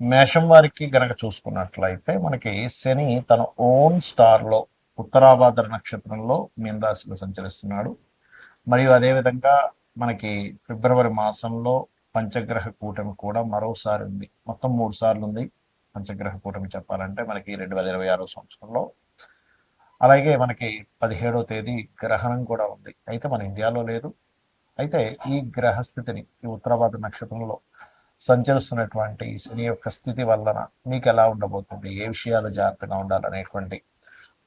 మేషం వారికి గనక చూసుకున్నట్లయితే మనకి శని తన ఓన్ స్టార్లో ఉత్తరాభాద్ర నక్షత్రంలో మీన రాశిలో సంచరిస్తున్నాడు. మరియు అదేవిధంగా మనకి ఫిబ్రవరి మాసంలో పంచగ్రహ కూటమి కూడా మరోసారి ఉంది. మొత్తం మూడు సార్లు ఉంది పంచగ్రహ కూటమి చెప్పాలంటే మనకి రెండు వేల ఇరవై ఆరో సంవత్సరంలో. అలాగే మనకి పదిహేడో తేదీ గ్రహణం కూడా ఉంది. అయితే మన ఇండియాలో లేదు. అయితే ఈ గ్రహస్థితిని ఈ ఉత్తరాభాద్ర నక్షత్రంలో సంచరిస్తున్నటువంటి శని యొక్క స్థితి వలన మీకు ఎలా ఉండబోతుంది? ఏ విషయాలు జాగ్రత్తగా ఉండాలనేటువంటి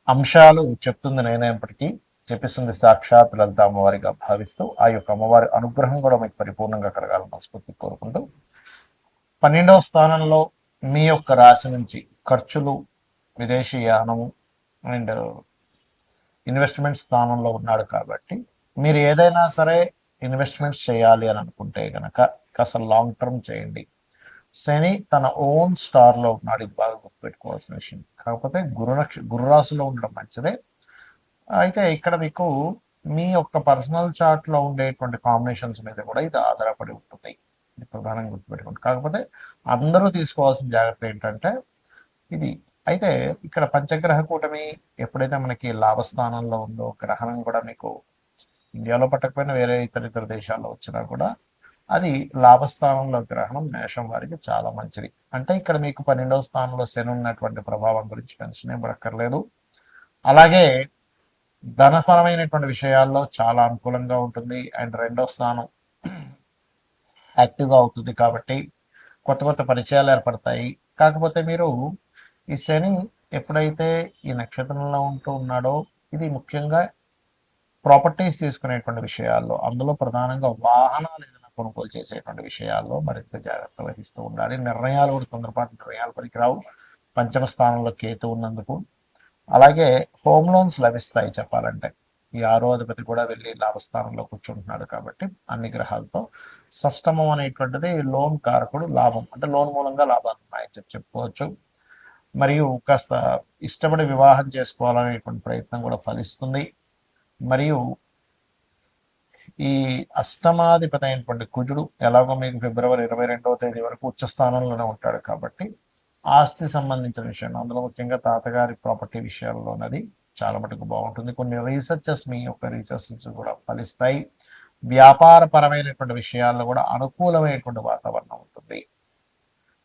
అంశాలు చెప్తుంది నేనైనప్పటికీ చెప్పిస్తుంది సాక్షాత్ లలిత అమ్మవారిగా భావిస్తూ ఆ యొక్క అమ్మవారి అనుగ్రహం కూడా మీకు పరిపూర్ణంగా కలగాలని మనస్ఫూర్తి కోరుకుంటూ పన్నెండవ స్థానంలో మీ యొక్క రాశి నుంచి ఖర్చులు విదేశీ యానము అండ్ ఇన్వెస్ట్మెంట్ స్థానంలో ఉన్నాడు కాబట్టి మీరు ఏదైనా సరే ఇన్వెస్ట్మెంట్స్ చేయాలి అని అనుకుంటే కనుక అసలు లాంగ్ టర్మ్ చేయండి. శని తన ఓన్ స్టార్లో ఉన్నాడు ఇది బాగా గుర్తుపెట్టుకోవాల్సిన విషయం. కాకపోతే గురునక్ష గురురాశిలో ఉండడం మంచిదే. అయితే ఇక్కడ మీకు మీ యొక్క పర్సనల్ చార్ట్లో ఉండేటువంటి కాంబినేషన్స్ మీద కూడా ఇది ఆధారపడి ఉంటుంది. ఇది ప్రధానంగా గుర్తుపెట్టుకోండి. కాకపోతే అందరూ తీసుకోవాల్సిన జాగ్రత్త ఏంటంటే ఇది అయితే ఇక్కడ పంచగ్రహ కూటమి ఎప్పుడైతే మనకి లాభస్థానంలో ఉందో గ్రహణం కూడా మీకు ఇండియాలో పట్టకపోయినా వేరే ఇతర ఇతర దేశాల్లో వచ్చినా కూడా అది లాభస్థానంలో గ్రహణం మేషం వారికి చాలా మంచిది. అంటే ఇక్కడ మీకు పన్నెండవ స్థానంలో శని ఉన్నటువంటి ప్రభావం గురించి టెన్షన్ ఇవ్వక్కర్లేదు అలాగే ధనపరమైనటువంటి విషయాల్లో చాలా అనుకూలంగా ఉంటుంది. అండ్ రెండో స్థానం యాక్టివ్గా అవుతుంది కాబట్టి కొత్త కొత్త పరిచయాలు ఏర్పడతాయి. కాకపోతే మీరు ఈ శని ఎప్పుడైతే ఈ నక్షత్రంలో ఉంటూ ఉన్నాడో ఇది ముఖ్యంగా ప్రాపర్టీస్ తీసుకునేటువంటి విషయాల్లో అందులో ప్రధానంగా వాహనాలు కొనుగోలు చేసేటువంటి విషయాల్లో మరింత జాగ్రత్త వహిస్తూ ఉండాలి. నిర్ణయాలు కూడా తొందరపాటు నిర్ణయాలు పనికిరావు పంచమ స్థానంలో కేతు ఉన్నందుకు. అలాగే హోమ్ లోన్స్ లభిస్తాయి చెప్పాలంటే. ఈ ఆరో అధిపతి కూడా వెళ్ళి లాభస్థానంలో కూర్చుంటున్నాడు కాబట్టి అన్ని గ్రహాలతో. సష్టమం అనేటువంటిది లోన్ కారకుడు లాభం. అంటే లోన్ మూలంగా లాభాలు ఉన్నాయని చెప్పి చెప్పుకోవచ్చు. మరియు కాస్త ఇష్టపడి వివాహం చేసుకోవాలనేటువంటి ప్రయత్నం కూడా ఫలిస్తుంది. మరియు ఈ అష్టమాధిపతి అయినటువంటి కుజుడు ఎలాగో మీకు ఫిబ్రవరి ఇరవై రెండవ తేదీ వరకు ఉచ్చ స్థానంలోనే ఉంటాడు కాబట్టి ఆస్తి సంబంధించిన విషయం అందులో ముఖ్యంగా తాతగారి ప్రాపర్టీ విషయాల్లోనది చాలా మటుకు బాగుంటుంది. కొన్ని రీసెర్చెస్ మీ యొక్క రీసెర్చ్ కూడా ఫలిస్తాయి. వ్యాపార పరమైనటువంటి విషయాల్లో కూడా అనుకూలమైనటువంటి వాతావరణం ఉంటుంది.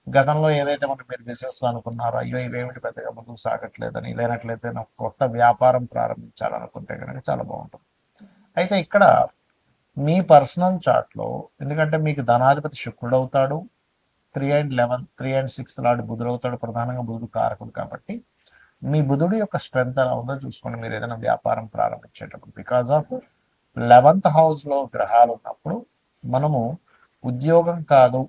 గతంలో ఏదైతే మనం మీరు బిజినెస్ అనుకున్నారో అయ్యో ఇవేమిటి పెద్దగా ముందుకు సాగట్లేదని లేనట్లయితే కొత్త వ్యాపారం ప్రారంభించాలనుకుంటే కనుక చాలా బాగుంటుంది. అయితే ఇక్కడ మీ పర్సనల్ చార్ట్లో ఎందుకంటే మీకు ధనాధిపతి శుక్రుడు అవుతాడు three and eleven three and six లాంటి బుధుడు అవుతాడు ప్రధానంగా బుధుడు కారకుడు కాబట్టి మీ బుధుడు యొక్క స్ట్రెంగ్త్ ఎలా ఉందో చూసుకోండి మీరు ఏదైనా వ్యాపారం ప్రారంభించేటప్పుడు. బికాస్ ఆఫ్ లెవెంత్ హౌస్లో గ్రహాలు ఉన్నప్పుడు మనము ఉద్యోగం కాదు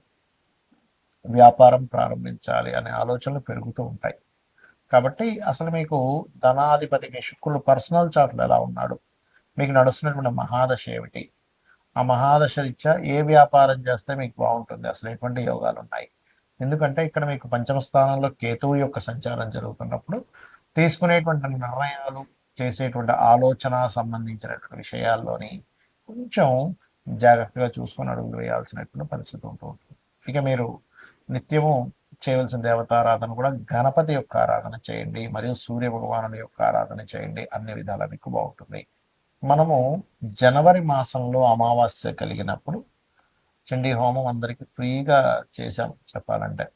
వ్యాపారం ప్రారంభించాలి అనే ఆలోచనలు పెరుగుతూ ఉంటాయి. కాబట్టి అసలు మీకు ధనాధిపతికి శుక్రుడు పర్సనల్ చార్ట్లు ఎలా ఉన్నాడు? మీకు నడుస్తున్నటువంటి మహాదశ ఏమిటి? ఆ మహాదశ రీత్యా ఏ వ్యాపారం చేస్తే మీకు బాగుంటుంది? అసలు ఎటువంటి యోగాలు ఉన్నాయి ఎందుకంటే ఇక్కడ మీకు పంచమ స్థానంలో కేతువు యొక్క సంచారం జరుగుతున్నప్పుడు తీసుకునేటువంటి నిర్ణయాలు చేసేటువంటి ఆలోచన సంబంధించినటువంటి విషయాల్లోని కొంచెం జాగ్రత్తగా చూసుకొని అడుగులు వేయాల్సినటువంటి పరిస్థితి ఉంటూ ఉంటుంది. ఇక మీరు నిత్యము చేయవలసిన దేవతారాధన కూడా గణపతి యొక్క ఆరాధన చేయండి మరియు సూర్య భగవానుడి యొక్క ఆరాధన చేయండి అన్ని విధాల మీకు బాగుంటుంది. మనము జనవరి మాసంలో అమావాస్య కలిగినప్పుడు చండీ హోమం అందరికీ ఫ్రీగా చేశాం చెప్పాలంటే.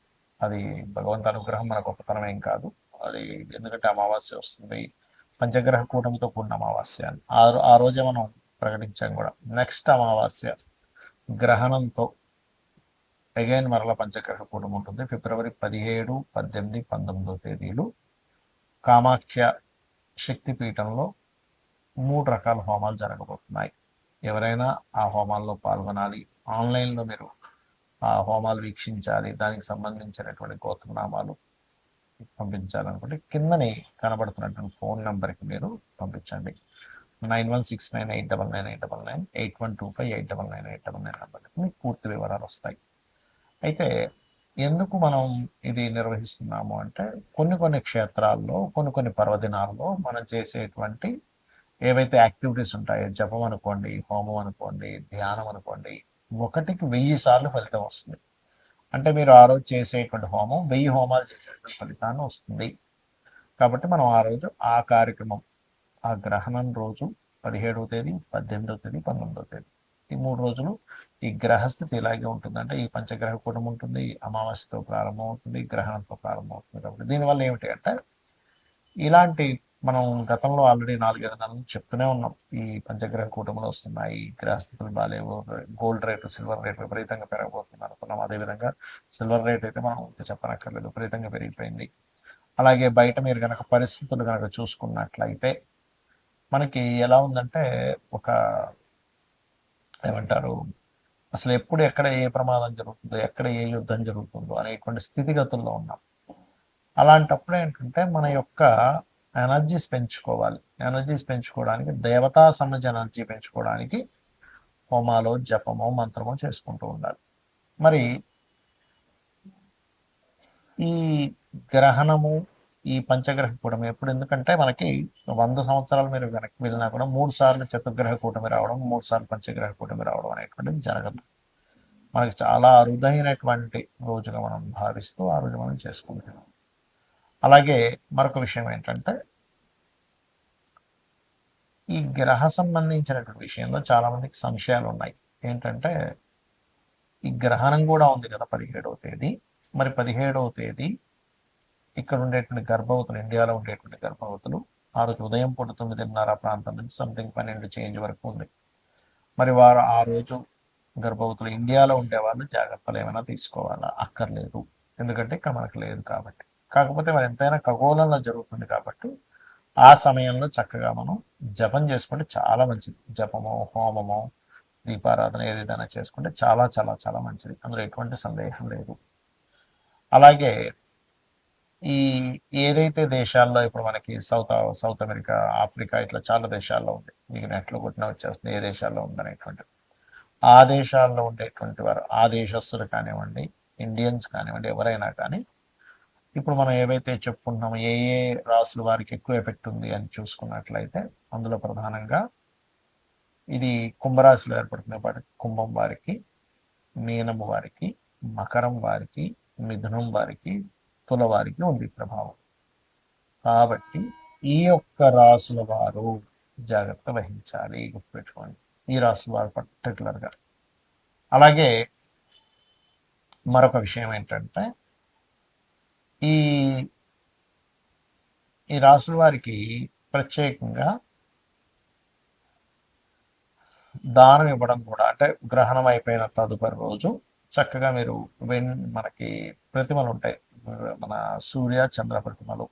అది భగవంతు అనుగ్రహం మన గొప్పతనం ఏం కాదు. అది ఎందుకంటే అమావాస్య వస్తుంది. పంచగ్రహ కూటమితో కూడిన అమావాస్య అని. ఆ ఆ రోజే మనం ప్రకటించాం కూడా. నెక్స్ట్ అమావాస్య గ్రహణంతో అగైన్ మరల పంచగ్రహ కూటమి ఉంటుంది. ఫిబ్రవరి పదిహేడు పద్దెనిమిది పంతొమ్మిదో తేదీలు కామాఖ్య శక్తిపీఠంలో మూడు రకాల హోమాలు జరగబోతున్నాయి. ఎవరైనా ఆ హోమాల్లో పాల్గొనాలి. ఆన్లైన్లో మీరు ఆ హోమాలు వీక్షించాలి. దానికి సంబంధించినటువంటి గోత్రనామాలు పంపించాలనుకుంటే కిందని కనబడుతున్నటువంటి ఫోన్ నెంబర్కి మీరు పంపించండి. Nine one six nine eight double nine eight double nine eight one two five eight double nine eight double nine నెంబర్కి మీకు పూర్తి వివరాలు వస్తాయి. అయితే ఎందుకు మనం ఇది నిర్వహిస్తున్నాము అంటే కొన్ని కొన్ని క్షేత్రాల్లో కొన్ని కొన్ని పర్వదినాల్లో మనం చేసేటువంటి ఏవైతే యాక్టివిటీస్ ఉంటాయో జపం అనుకోండి హోమం అనుకోండి ధ్యానం అనుకోండి ఒకటికి వెయ్యి సార్లు ఫలితం వస్తుంది. అంటే మీరు ఆ రోజు చేసేటువంటి హోమం వెయ్యి హోమాలు చేసేటువంటి ఫలితాన్ని వస్తుంది. కాబట్టి మనం ఆ రోజు ఆ కార్యక్రమం ఆ గ్రహణం రోజు పదిహేడవ తేదీ పద్దెనిమిదవ తేదీ పంతొమ్మిదవ తేదీ. ఈ మూడు రోజులు ఈ గ్రహస్థితి ఇలాగే ఉంటుంది అంటే ఈ పంచగ్రహ కూటం ఉంటుంది అమావాస్యతో ప్రారంభం అవుతుంది గ్రహణంతో ప్రారంభం అవుతుంది కాబట్టి దీనివల్ల ఏమిటి అంటే ఇలాంటి మనం గతంలో ఆల్రెడీ నాలుగైదు నెలలు చెప్తూనే ఉన్నాం. ఈ పంచగ్రహ కూటములు వస్తున్నాయి గ్రహస్థితులు బాగాలేవు గోల్డ్ రేటు సిల్వర్ రేటు విపరీతంగా పెరగబోతుంది అనుకున్నాం అదేవిధంగా సిల్వర్ రేట్ అయితే మనం ఇంకా చెప్పనక్కర్లేదు విపరీతంగా పెరిగిపోయింది. అలాగే బయట మీరు కనుక పరిస్థితులు కనుక చూసుకున్నట్లయితే మనకి ఎలా ఉందంటే ఒక ఏమంటారు? అసలు ఎప్పుడు ఎక్కడ ఏ ప్రమాదం జరుగుతుందో ఎక్కడ ఏ యుద్ధం జరుగుతుందో అనేటువంటి స్థితిగతుల్లో ఉన్నాం. అలాంటప్పుడు ఏంటంటే మన యొక్క ఎనర్జీస్ పెంచుకోవాలి. ఎనర్జీస్ పెంచుకోవడానికి దేవతా సంబంధ ఎనర్జీ పెంచుకోవడానికి హోమాలో జపమో మంత్రమో చేసుకుంటూ ఉండాలి. మరి ఈ గ్రహణము ఈ పంచగ్రహ కూటమి ఎప్పుడు? ఎందుకంటే మనకి వంద సంవత్సరాలు మీరు వెనక్కి వెళ్ళినా కూడా మూడు సార్లు చతుర్గ్రహ కూటమి రావడం మూడు సార్లు పంచగ్రహ కూటమి రావడం అనేటువంటిది జరగదు. మనకి చాలా అరుదైనటువంటి రోజుగా మనం భావిస్తూ ఆ రోజు మనం చేసుకుంటున్నాం. అలాగే మరొక విషయం ఏంటంటే ఈ గ్రహ సంబంధించినటువంటి విషయంలో చాలా మందికి సంశయాలు ఉన్నాయి. ఏంటంటే ఈ గ్రహణం కూడా ఉంది కదా పదిహేడవ తేదీ. మరి పదిహేడవ తేదీ ఇక్కడ ఉండేటువంటి గర్భవతులు ఇండియాలో ఉండేటువంటి గర్భవతులు ఆ రోజు ఉదయం పూట తొమ్మిదిన్నర ప్రాంతం నుంచి సంథింగ్ పన్నెండు చేంజ్ వరకు ఉంది. మరి వారు ఆ రోజు గర్భవతులు ఇండియాలో ఉండేవాళ్ళు జాగ్రత్తలు ఏమైనా తీసుకోవాలా? అక్కర్లేదు. ఎందుకంటే ఇక్కడ మనకు లేదు కాబట్టి. కాకపోతే మరి ఎంతైనా ఖగోళంలో జరుగుతుంది కాబట్టి ఆ సమయంలో చక్కగా మనం జపం చేసుకుంటే చాలా మంచిది. జపము హోమము దీపారాధన ఏదైనా చేసుకుంటే చాలా చాలా చాలా మంచిది. అందులో ఎటువంటి సందేహం లేదు. అలాగే ఈ ఏదైతే దేశాల్లో ఇప్పుడు మనకి సౌత్ సౌత్ అమెరికా ఆఫ్రికా ఇట్లా చాలా దేశాల్లో ఉంది. మీకు నెట్లో కొట్టిన వచ్చేస్తుంది. ఏ దేశాల్లో ఉందనేటువంటి ఆ దేశాల్లో ఉండేటువంటి వారు ఆ దేశస్తులు కానివ్వండి ఇండియన్స్ కానివ్వండి ఎవరైనా కానీ ఇప్పుడు మనం ఏవైతే చెప్పుకుంటున్నామో ఏ ఏ రాసులు వారికి ఎక్కువ ఎఫెక్ట్ ఉంది అని చూసుకున్నట్లయితే అందులో ప్రధానంగా ఇది కుంభరాశిలో ఏర్పడుతున్న పాటి కుంభం వారికి మీనము వారికి మకరం వారికి మిథునం వారికి తుల వారికి ఉంది ప్రభావం. కాబట్టి ఈ యొక్క రాసుల వారు జాగ్రత్త వహించాలి గుర్తుపెట్టుకోండి. ఈ రాసుల వారు పర్టికులర్గా అలాగే మరొక విషయం ఏంటంటే ఈ ఈ రాసుల వారికి ప్రత్యేకంగా దానం ఇవ్వడం కూడా అంటే గ్రహణం అయిపోయిన తదుపరి రోజు చక్కగా మీరు వెన్ మనకి ప్రతిమలు ఉంటాయి. మన సూర్య చంద్ర ప్రతిమలు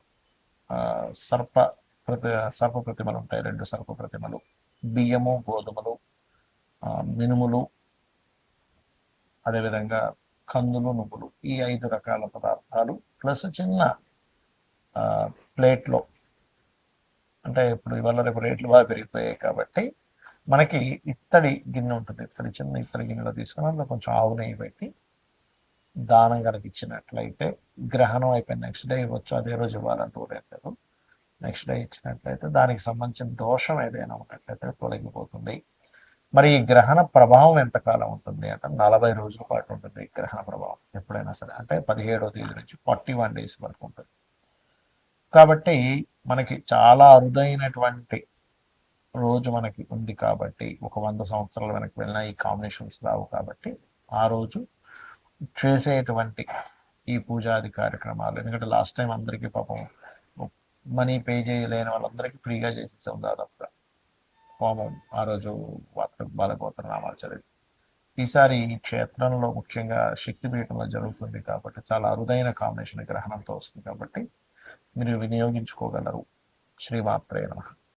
సర్ప ప్రతి సర్ప ప్రతిమలు ఉంటాయి. రెండు సర్ప ప్రతిమలు. బియ్యము గోధుమలు మినుములు అదేవిధంగా కందులు నువ్వులు ఈ ఐదు రకాల పదార్థాలు ప్లస్ చిన్న ప్లేట్లో. అంటే ఇప్పుడు ఇవాళ రేపు రేట్లు బాగా పెరిగిపోయాయి కాబట్టి మనకి ఇత్తడి గిన్నె ఉంటుంది. ఇత్తడి చిన్న ఇత్తడి గిన్నెలో తీసుకుని అందులో కొంచెం ఆవు నెయ్యి పెట్టి దానం కనుక ఇచ్చినట్లయితే గ్రహణం అయిపోయి నెక్స్ట్ డే ఇవ్వచ్చు అదే రోజు ఇవ్వాలంటూ లేదు. నెక్స్ట్ డే ఇచ్చినట్లయితే దానికి సంబంధించిన దోషం ఏదైనా ఉన్నట్లయితే తొలగిపోతుంది. మరి ఈ గ్రహణ ప్రభావం ఎంతకాలం ఉంటుంది అంటే? నలభై రోజుల పాటు ఉంటుంది ఈ గ్రహణ ప్రభావం ఎప్పుడైనా సరే. అంటే పదిహేడో తేదీ నుంచి ఫార్టీ వన్ డేస్ వరకు ఉంటుంది. కాబట్టి మనకి చాలా అరుదైనటువంటి రోజు మనకి ఉంది కాబట్టి ఒక వంద సంవత్సరాల వెనక్కి వెళ్ళిన ఈ కాంబినేషన్స్ రావు కాబట్టి ఆ రోజు చేసేటువంటి ఈ పూజాది కార్యక్రమాలు. ఎందుకంటే లాస్ట్ టైం అందరికీ పాపం మనీ పే చేయలేని వాళ్ళందరికీ ఫ్రీగా చేసేసాం దాదాపుగా. హోమం ఆ రోజు బాలగోత్ర నామాలు చదివి ఈసారి ఈ క్షేత్రంలో ముఖ్యంగా శక్తిపీఠంలో జరుగుతుంది కాబట్టి చాలా అరుదైన కాంబినేషన్ గ్రహణంతో వస్తుంది కాబట్టి మీరు వినియోగించుకోగలరు. శ్రీమాత్రే నమ.